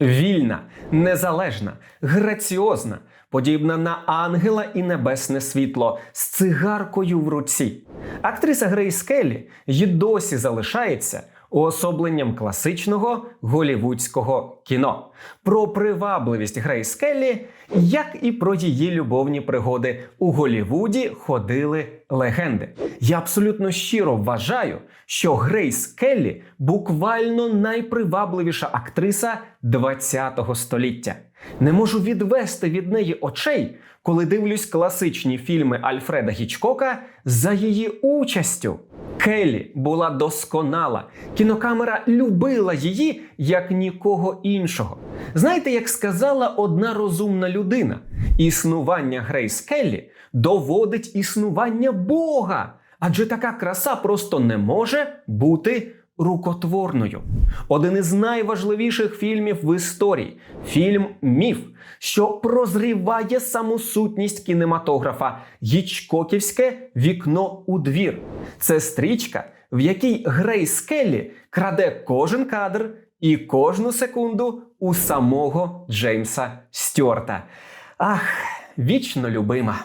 Вільна, незалежна, граціозна, подібна на ангела і небесне світло з цигаркою в руці. Актриса Грейс Келлі й досі залишається уособленням класичного голівудського кіно. Про привабливість Грейс Келлі, як і про її любовні пригоди у Голівуді ходили легенди. Я абсолютно щиро вважаю, що Грейс Келлі буквально найпривабливіша актриса ХХ століття. Не можу відвести від неї очей, коли дивлюсь класичні фільми Альфреда Гічкока за її участю. Келлі була досконала. Кінокамера любила її як нікого іншого. Знаєте, як сказала одна розумна людина: існування Грейс Келлі доводить існування Бога. Адже така краса просто не може бути рукотворною. Один із найважливіших фільмів в історії фільм Міф, що прозріває саму сутність кінематографа Гічкоківське вікно у двір. Це стрічка, в якій Грейс Келлі краде кожен кадр і кожну секунду у самого Джеймса Стюарта. Ах, вічно любима.